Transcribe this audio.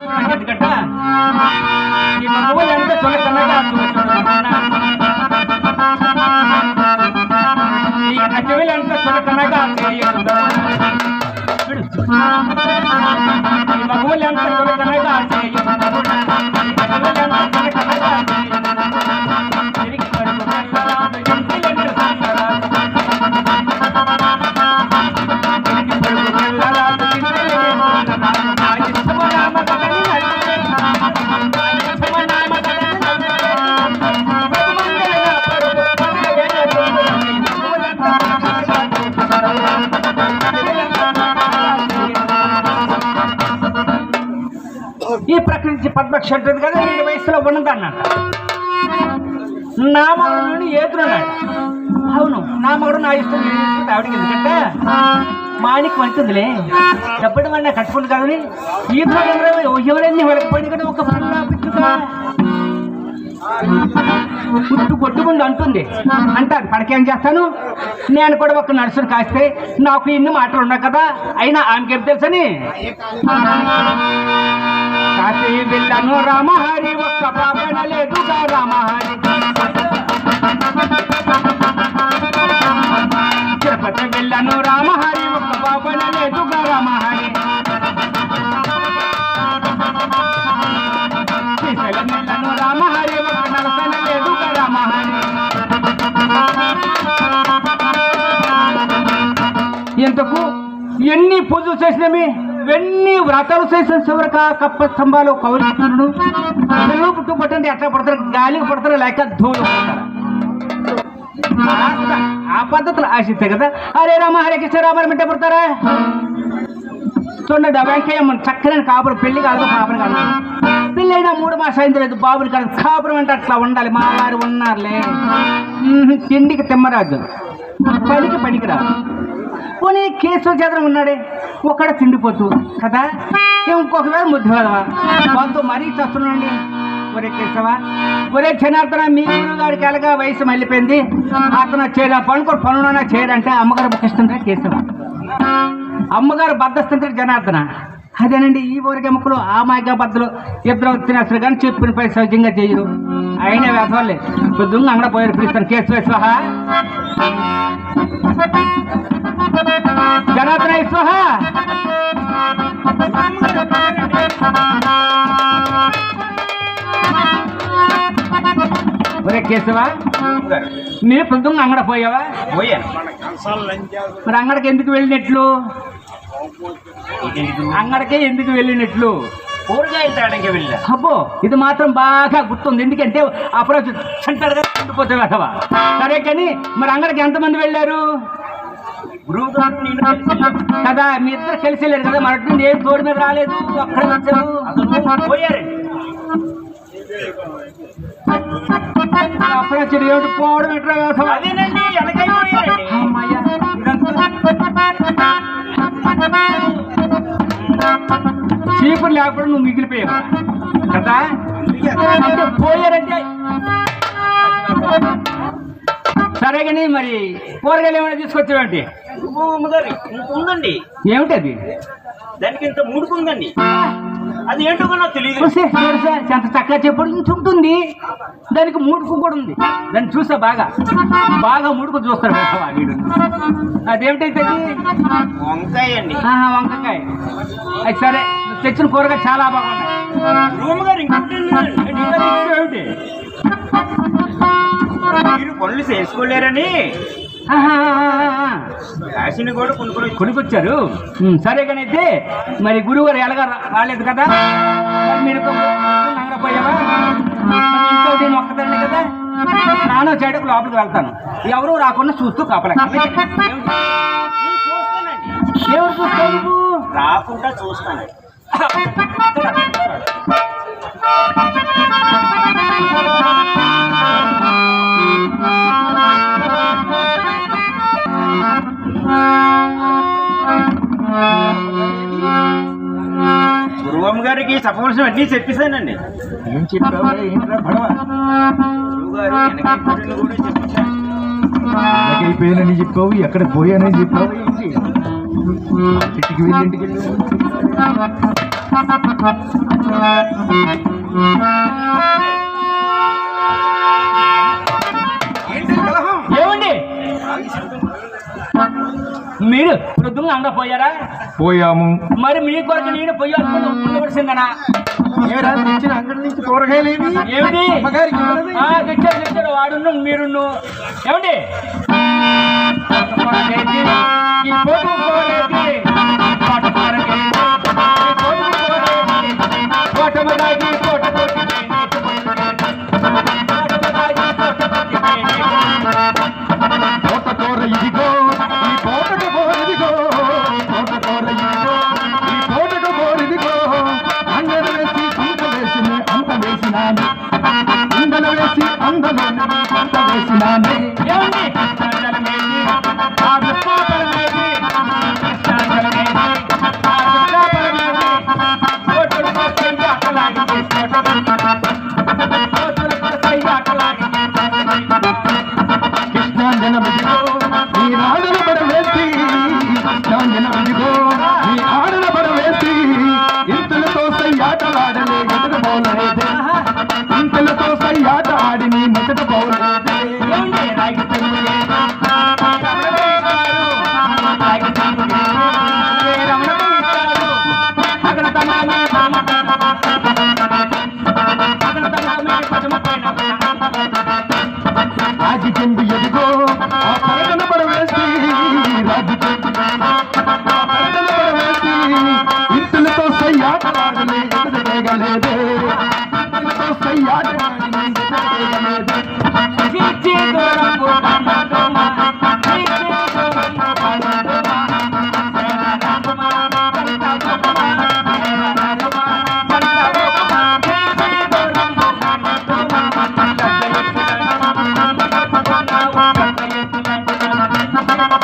ఎందుకంటే ఈ మగవాళ్ళు ఎంత చులకనగా చూస్తున్నాడు. ఈ అజవిలు ఎంత చులకనగా చేయదు ఈ ఈ పద్మక్ష ఉంటుంది కదా రెండు వయసులో ఉన్నదన్నట్ట నా మగడు ఏతున్నాడు అవును నా మగడు నా ఇష్టం ఆవిడకి ఎందుకంటే మాణిక్ వచ్చిందిలే డబ్బుడు వాడిని కట్టుకుంది కదని ఈ ఎవరు ఎవరైనా వెళ్ళకపోయింది కదా ఒక పిల్ల పిచ్చుగా పుట్టు కొట్టుకుంది అంటుంది. అంటారు పడకేం చేస్తాను? నేను కూడా ఒక నర్సును కాస్తే నాకు ఇన్ని మాటలు ఉన్నాయి కదా. అయినా ఆమెకేం తెలుసని? కాశీ బిల్లను రామహరి ఒక్క పాపన లేదుగా రామహరి. తిరుపతి బిల్లను రామహరి ఒక్క పాపన లేదుగా రామహరి. శ్రీశైలం రామహరి ఒక్క నరసన లేదుగా రామహరి. ఎంతకు ఎన్ని పూజలు చేసినవి? ఎన్ని వ్రతాలు చేసిన చివరికి కప్ప స్తంభాలు కౌలిస్తున్నాడు పిల్లలు పుట్టు ఎట్లా పడతారు? గాలికి పడతారు లేక ధూళి పడతారు. ఆ పద్ధతులు ఆశిస్తే కదా. హరే రామ హరే కృష్ణ రామ బిడ్డ పడతారా? చూడండి ఆ వెంకయ్యమ్మ చక్కని కాపురం పెళ్ళి కాదు కాపురం కాదు. పెళ్ళైనా అయినా మూడు మాసం అయింది లేదు బాబులు కాదు. కాపురం అంటే అట్లా ఉండాలి మా వారు ఉన్నారులే. తిండికి తిమ్మరాజు. పనికి పనికి పోనీ కేసులు చేతనం ఉన్నాడే ఒక్కడ తిండిపోతూ కదా? ఇంకొకవేళ ముద్దు కదవా వాళ్ళతో మరీ చస్తున్నాండి ఒరే కేశవ ఒరే జనార్దన మీ గురువు గారికి ఎలాగా వయసు మళ్ళీపోయింది? అతను చేయరా పనుకో పనులైనా చేయరంటే అమ్మగారు బుకిస్తుంటే కేశవ. అమ్మగారు బద్దస్తుంటారు జనార్దన. అదేనండి ఈ ఊరికి ఎముకలు ఆ మాయగా బద్దలు ఇద్దరు తినేస్తారు కానీ చెప్పిన పై సహజంగా చేయరు. అయినా వ్యసవాళ్ళే పొద్దున్న అంగడ పోయారు పిలుస్తాను కేసు వేసుకో జనార్దన ఒరే కేశవ మీరు పొద్దున్న అంగడ పోయావా? పోయాను మరి అంగడికి ఎందుకు వెళ్ళినట్లు? అంగడికే ఎందుకు వెళ్ళినట్లు? కూరగాయలు తేడానికి వెళ్ళా అబ్బో ఇది మాత్రం బాగా గుర్తుంది. ఎందుకంటే అప్పుడు సెంటర్గా ఉండిపోతే సరే కానీ మరి అంగడికి ఎంతమంది వెళ్ళారు. కదా మీ ఇద్దరు కలిసి వెళ్ళారు కదా నుండి ఏం తోడు మీద రాలేదు? అక్కడ వచ్చారు అతను పోయారండి అప్పుడు వచ్చాడు ఏమిటి పోవడం ఎట్లా? అదేనండి చీపురు లేకుండా నువ్వు మిగిలిపోయావు. కదా? అంటే పోయారంటే సరే కానీ మరి కూరగాయలు ఏమైనా తీసుకొచ్చావేంటి ఇంత ఉందండి. ఏమిటది దానికి ఇంత ముడుకుందండి అది ఏంటో నాకు తెలియదు. ఎంత చక్కగా చెప్పడు. ఉంటుంది. దానికి ముడుకు కూడా ఉంది. దాన్ని చూసా బాగా. బాగా ముడుకు చూస్తాడు వీడు. అదేమిటైతే వంకాయ అండి. వంకాయ. అది సరే. తెచ్చిన కూరగాయ చాలా బాగున్నాయి. ఇంకా తెచ్చావు ఏమిటి? మీరు పనులు చేసుకోలేరని. కాశీని కూడా కొనుక్కొని కొనుక్కొచ్చారు. సరే కానీ అయితే మరి గురువు గారు ఎలాగా రాలేదు కదా? మరి పోయావా ఇంట్లో నేను ఒక్కదాన్ని కదా? నాన్న చెడుకు లోపలికి వెళ్తాను. ఎవరు రాకుండా చూస్తూ కాపలా ఎవరు చూస్తావు నువ్వు? రాకుండా చూస్తానండి. గురువమ్మ గారికి చెప్పవలసిన అన్నీ చెప్పేశానండి. ఏం చెప్పావు ఏంట్రా పడవ? గురువు గారు వెనక కూడా చెప్పేశాను అయిపోయానని చెప్పావు ఎక్కడ పోయానని చెప్పావు? ఇంటికి వెళ్ళి ఇంటికి వెళ్ళి ఏమండి? మీరు వృద్ధులు అండ పోయారా? పోయాము. మరి మీ కొరకు నేను పోయాల్సిన ఉండవలసిందనా అంగడి నుంచి ఏమిటి? తెచ్చారు తెచ్చారు వాడును ఏమండి? కోటమదాగి కోట కొట్టిపోయి నీటి పొట్టుకేది. కోటమదాగి కోట కొట్టిపోయి నీటి తోటకూర ఇదిగో ఈ తోటకు కోరిదిగో తోటకూర అంత వేసి ஆட்ட ஆடி நீ மொத்தத்தை போகணும் ななななななな!